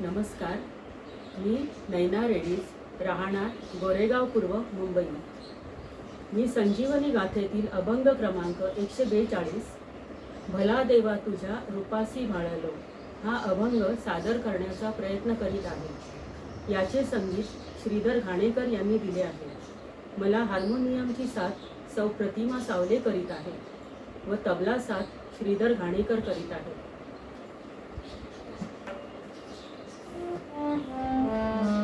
नमस्कार. मी नैना रेडीज राहणार गोरेगाव पूर्व मुंबई. मी संजीवनी गाथेतील अभंग क्रमांक एकशे बेचाळीस भला देवा तुझ्या रूपासी भाळलो हा अभंग सादर करण्याचा प्रयत्न करीत आहे. याचे संगीत श्रीधर घाणेकर यांनी दिले आहे. मला हार्मोनियमची साथ सौ प्रतिमा सावले करीत आहे व तबला साथ श्रीधर घाणेकर करीत आहे. うん